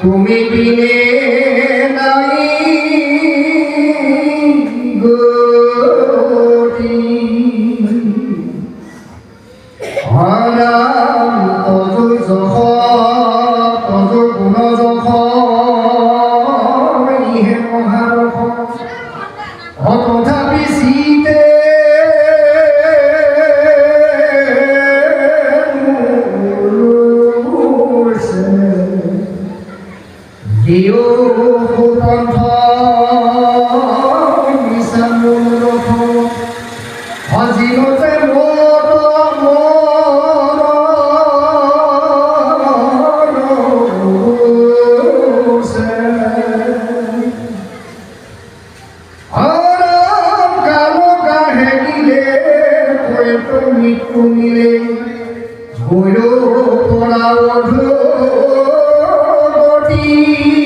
তুমি বিনে নাই গতি। দিও সুপন্থ নিশামূলক অজিনতে মোট মৃত্যু মিলে ভৈর পড়া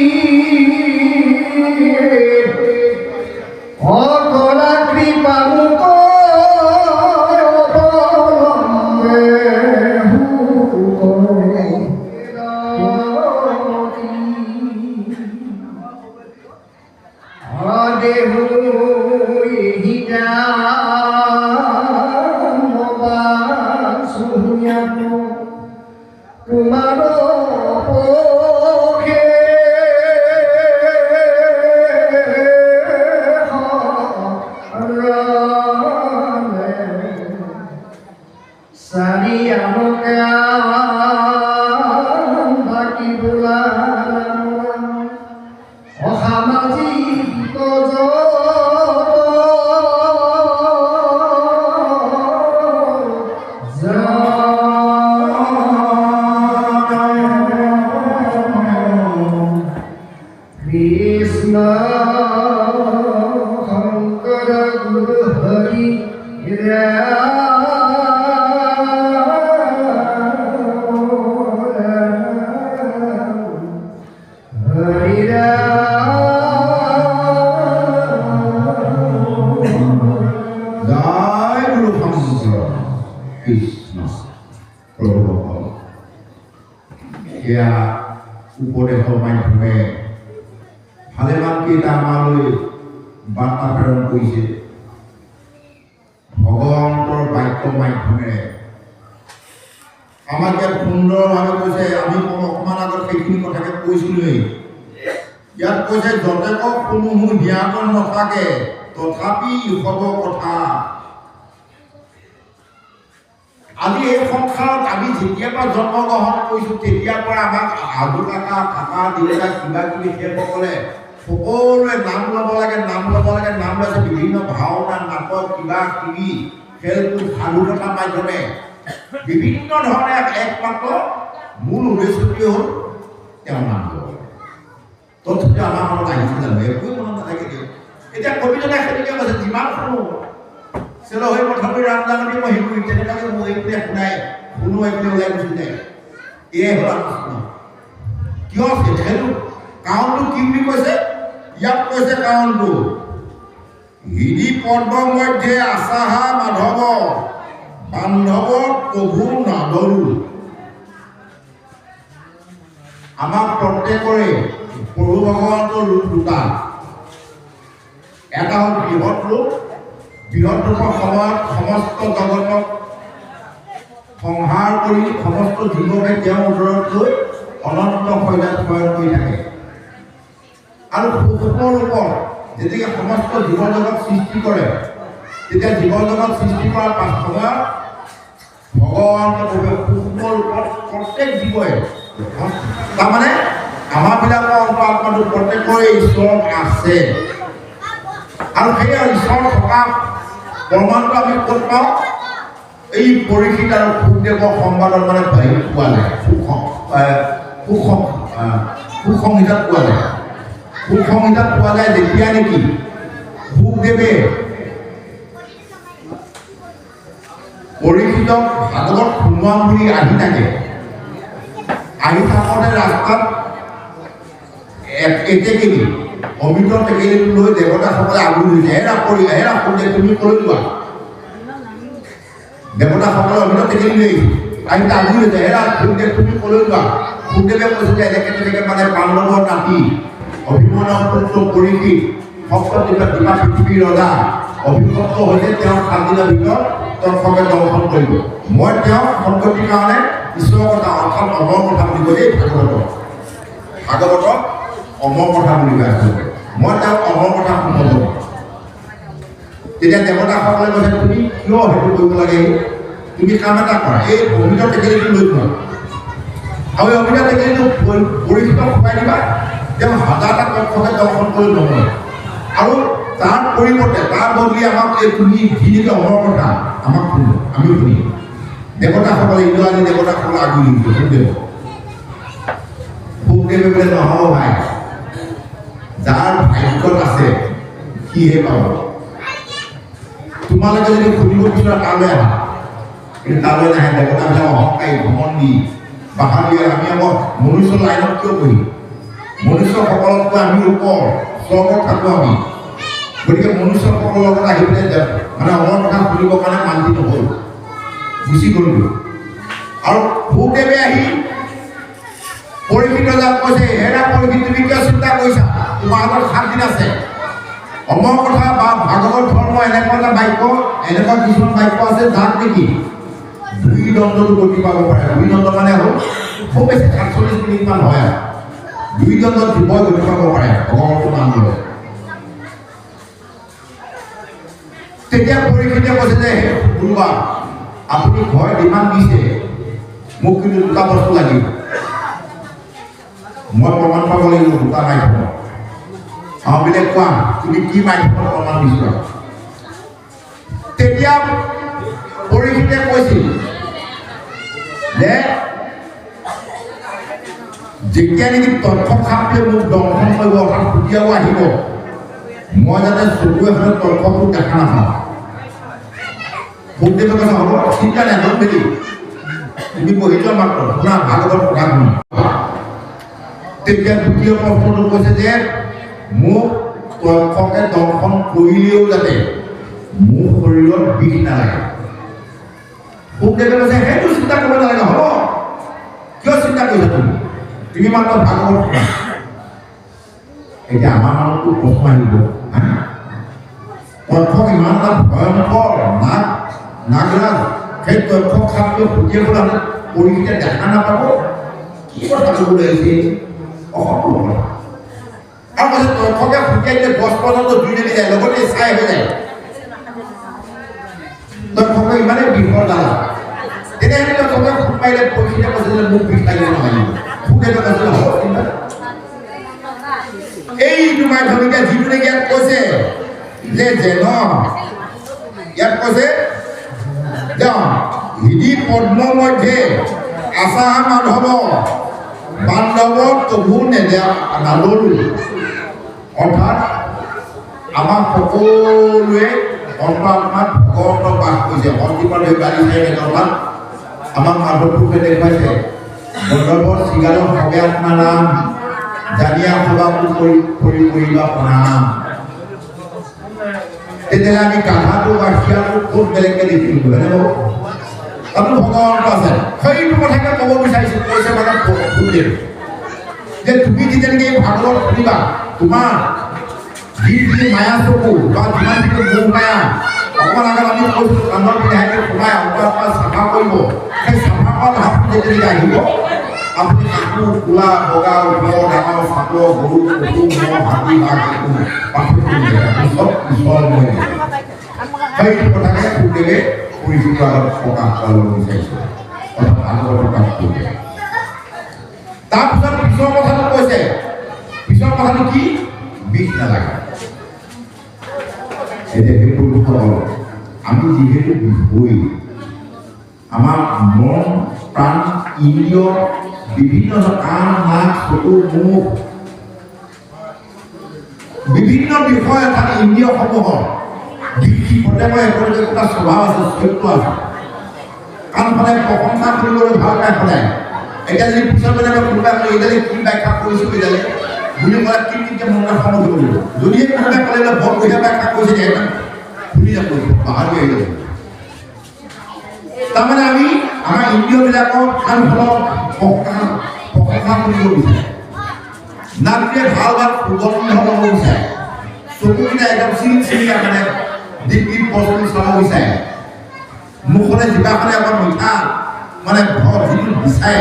কৃষ্ণ শঙ্কর গুরু হরি হরি জয় গুরু শংকৰ কৃষ্ণ প্ৰভু এয়া উপদেশৰ মাধ্যমে ভালেমান কেইটা আমালৈ বাৰ্তা প্ৰেৰণ কৰিছে ভগৱন্তৰ বাক্যৰ মাধ্যমেৰে আমাক ইয়াত সুন্দৰভাৱে কৈছে আমি অকণমান আগত সেইখিনি কথাকে কৈছিলোঁৱেই ইয়াত কৈছে যতেক কোনোহো জ্ঞান নাথাকে, তথাপি হ'ব কথা। আজি এই সংসাৰত আমি যেতিয়াৰ পৰা জন্মগ্ৰহণ কৰিছোঁ, তেতিয়াৰ পৰা আমাক আজু কাকা কাকা দেউতা কিবা কিবি সেইসকলে সকলোৱে নাম ল'ব লাগে, নাম ল'ব লাগে, নাম লৈছে বিভিন্ন ভাওনা, নাটক, কিবা কিবি খেলকুদ সাধু কথা মাধ্যমে। বিভিন্ন ধৰণে একমাত্ৰ মূল উদ্দেশ্যটোৱে হ'ল? তেওঁ নাম ল'ব লাগে। শব্দ আমাৰ মনত আহিছে জানো? একোৱে মনত নাথাকে দিয়ক। এতিয়া কবিজনে সেইটোকে কৈছে যিমান শুনো, চেল হৈ প্ৰথমে ৰাম জাননী মই শিকো, তেনেকুৱাকে মই এইপিনে শুনাই, শুনো এইপিনে ওলাই গুচি যায়। এয়াই হ'ল আলোচনা কিয় সেইটো কাৰণটো কি বুলি কৈছে? ইয়াত কৈছে কাৰণটো হিৰি পদ্ম মধ্যে আচাহা মাধৱ, বান্ধৱ প্ৰভু নাদৰু আমাক প্ৰত্যেকৰে প্ৰভু ভগৱন্তৰ ৰূপ দুটা। এটা হ'ল বৃহৎ ৰূপ, বৃহৎ ৰূপৰ সময়ত সমস্ত জগতক সংহাৰ কৰি সমস্ত জীৱকে তেওঁৰ ওচৰত লৈ অনন্ত শৈলাত শয়ন কৰি থাকে। আৰু সূক্ষ্ম ৰূপত যেতিয়াকে সমস্ত জীৱ জগত সৃষ্টি কৰে তেতিয়া জীৱ জগত সৃষ্টি কৰাৰ পাছ সময়ত ভগৱানৰ বাবে সূক্ষ্ম প্ৰত্যেক জীৱই তাৰমানে আমাৰ বিলাকৰ অন্তৰাত্মাটো প্ৰত্যেকৰে ঈশ্বৰ আছে। আৰু সেই ঈশ্বৰ থকা প্ৰমাণটো আমি ক'ত পাওঁ? এই পৰীক্ষিত আৰু সুখদেৱৰ সংবাদত মানে হেৰি পোৱা যায়। সুখ সুখ সুসংহিতাত পোৱা যায়। সুসংহিতাত পোৱা যায় যেতিয়া নেকি সুখদেৱে পৰীক্ষিতক ভাগৱত শুনোৱাম বুলি আহি থাকে। আহি থাকোঁতে ৰাস্তাত এটেকেলি অমৃত টেকেলিটো লৈ দেৱতাসকলে আগুৰি দিছে হেৰা কৰি হেৰা সুখদেৱ তুমি ক'লৈ যোৱা? দেৱতাসকলে অমৃত টেকেলি লৈ আহি আগুৰি দিছে হেৰা তুমি ক'লৈ যোৱা? সুখদেৱে কৈছে যে এনেকে তেনেকে মানে পাণ্ডৱৰ নাতি। অভিমন্যৰ পুত্ৰ পৰীক্ষিত সপ্তদীপা দীপা পৃথিৱীৰ ৰজা অভিভক্ত হৈছে তেওঁ সাতদিনৰ ভিতৰত দৰ্শকে দৰ্শন কৰিব। মই তেওঁ সম্পত্তিৰ কাৰণে ঈশ্বৰৰ কথা অৰ্থাৎ অমৰ কথা বুলি কৈ দেই ভাগৱতক ভাগৱতক অমৰ কথা বুলি কয় আচলতে মই তেওঁক অমৰ কথা শুনাব তেতিয়া দেৱতাসকলে কৈছে, তুমি কিয় সেইটো কৰিব লাগে? তুমি কাম এটা কৰা। এই অমৃত টেকেলিটো লৈ যোৱা। আৰু অমৃত টেকেলিটো পৰীক্ষিত শুকাই দিবা। তেওঁ হাজাৰটা কক্ষকে দৰ্শন কৰি নহয়। আৰু তাৰ পৰিৱৰ্তে, তাৰ বদলি আমাক এই তুমি যি যিটো অমৰ কথা আমাক শুনো আমিও শুনিম দেৱতাসকলে, ইন্দ্ৰাণী দেৱতাসকলে আগুৰি সুখদেৱ সুখদেৱে বোলে, নহ'ব ভাই। যাৰ ভাগ্যত আছে, সিহে পাব। তোমালোকে যদি শুনিব বিচৰা তালৈ আহা। কিন্তু তালৈ নাহে। দেৱতাবিলাক অহংকাৰী, ঘমণ্ডি, বাহাদুৰি, আমি আকৌ মনুষ্য লাইনত কিয় বহি মনুষ্যসকলতকৈ আমি ওপৰ, স্বৰ্গত থাকোঁ আমি। গতিকে মনুষ্যসকলৰ লগত আহি পেলাই মানে অমৰ কথা শুনিবৰ কাৰণে মান্তি নহ'ল গুচি গ'লগৈ। আৰু ভূদেৱে আহি পৰীক্ষিত যাক কৈছে, হেৰা পৰীক্ষিত, তুমি কিয় চিন্তা কৰিছা? তোমাৰ হাতত সাত দিন আছে। অমৰ কথা বা ভাগৱত ধৰ্ম এনেকুৱা এটা বাক্য, এনেকুৱা কিছুমান বাক্য আছে যাক নেকি দুই দণ্ডটো গতি পাব পাৰে। দুই দণ্ড মানে হ'ল, খুব বেছি সাতচল্লিছ মিনিটমান হয় আৰু। দুই দণ্ডত জীৱই গতি পাব পাৰে ভগৱন্তৰ নাম লৈ তেতিয়া পৰীক্ষিতে কৈছে যে, কোনোবা, আপুনি ভয় যিমান দিছে, মোক কিন্তু দুটা বস্তু লাগিব। মই প্ৰমাণ পাব লাগিব, দুটা মাধ্যমত অঁ বোলে, কোৱা, তুমি কি মাধ্যমত প্ৰমাণ দিছা? তেতিয়া পৰীক্ষিতে কৈছিল যে যেতিয়া নেকি তথ্য খাপটোৱে মোক দংশন কৰিব অৰ্থাৎ সুতিয়াও আহিব, মই যাতে চকু এখনে তথ্যটো দেখা নাপাওঁ। সুখদেৱে কৈছে হ'ব চিন্তা নাই নট বেলি তুমি বহি যোৱা মাত্ৰ, শুনা, ভাগৱত কথা শুনা। তেতিয়া দ্বিতীয় প্ৰশ্নটো কৈছে যে, মোক তথ্যকে দংশন কৰিলেও যাতে মোৰ শৰীৰত বিষ নালাগে। সুখদেৱে কৈছে, সেইটো চিন্তা কৰিব নালাগে হ'ব কিয় চিন্তা কৰিছা তুমি? তুমি মাত্ৰ ভাগৱত শুনা এতিয়া আমাৰ মানুহটো প্ৰশ্ন আহিব তথ্য ইমান এটা ভয়ংকৰ নাগৰাজ সেই তথ্য খাপটো সুধিবলৈ হ'লে পৰীক্ষিতে দেখা নাপাব কি কথা ক'বলৈ আহিছে অসম্ভৱ কথা আৰু তথ্যকে সুধিয়াই দিলে গছ পৰ্যন্ত জুই জ্বলি যায় লগতে ছাই হৈ যায়। তথ্যকে ইমানেই বিষৰ দ্বাৰা তেতিয়াহ'লে তথ্যকে সুখ পাৰিলে পৰীক্ষিতে কৈছে যে মোক বিষ লাগিব নহয় সুখে কৈছে হ'ব চিন্তা নাই। এইটো মাধ্যমিকে যিটো নেকি ইয়াত কৈছে যে যেন ইয়াত কৈছে হৃদি পদ্ম মধ্যে আচাহা মাধৱ বান্ধৱ তবু নেদে নাদৰো অৰ্থাৎ আমাৰ সকলোৱে অন্তৰাত্মাত ভগৱন্তক বাস কৰিছে। অন্তিমত হৈ বাঢ়িছে এনেকুৱা আমাক মাধৱপুৰুষে দেখুৱাইছে। গন্ধৰ্বৰ চিগালৰ সবে আত্মা নাম। জানিয়া সবাবু কৰি কৰি কৰিবা প্ৰণাম তেতিয়াহ'লে আমি গাধাটো বা শিয়ালটো ক'ত বেলেগকৈ দেখিলোঁ হয়নে বাৰু তাতো আছে সেইটো কথাকে ক'ব বিচাৰিছোঁ, কৈছে মানে সুদেৱ যে তুমি যেতিয়ালৈকে এই ভাগৱত শুনিবা? তোমাৰ যিখিনি মায়া চকু বা যিমান যিটো মোহ মায়া অকণমান আগত আমি কৈছোঁ কাণৰ পিন্ধাইকে সোমাই অন্তৰাত্মা চাফা কৰিব। সেই চাফা কৰা ভাৱটো আহিব আপুনি বগা চাপৰ গৰু সেইটো কথাকে সুদেৱে পৰিচিত আগত প্ৰকাশ কৰাব বিচাৰিছে অৰ্থাৎ ভাগৱত প্ৰকাশ তাৰপিছত পিছৰ কথাটো কৈছে পিছৰ কথাটো কি বিষ নালাগে এতিয়া সেই আমি যিহেতু আমাৰ মন, প্ৰাণ, ইন্দ্ৰিয়, বিভিন্ন কাণ নাক চকু মুখ, বিভিন্ন বিষয় অৰ্থাৎ ইন্দ্ৰিয়সমূহৰ একোটা স্বভাৱ আছে চৰিত্ৰ আছে। কাৰণ সদায় কৰিবলৈ ভালো পায় সদায়। এতিয়া যদি পিছত মানে মই কোনোবাই ক'লে কি ব্যাখ্যা বুলি ক'লে কি কি মনত উঠিব যদিহে কোনোবাই ক'লে বৰ বঢ়িয়া কৰিছে একদম তাৰমানে আমি আমাৰ ইন্দ্ৰিয়বিলাকৰ ভালো ফলত প্ৰশংসা প্ৰশংসা কৰিব বিচাৰে। নাকটোৱে ভালো ভালো সুগন্ধ ল'ব বিচাৰে। চকুকেইটা একদম চিৰি চিৰিয়া মানে দিপ বস্তু চাব বিচাৰে। মুখলৈ জিভাখনে অকণ মিঠা মানে ঘৰ যিটো বিচাৰে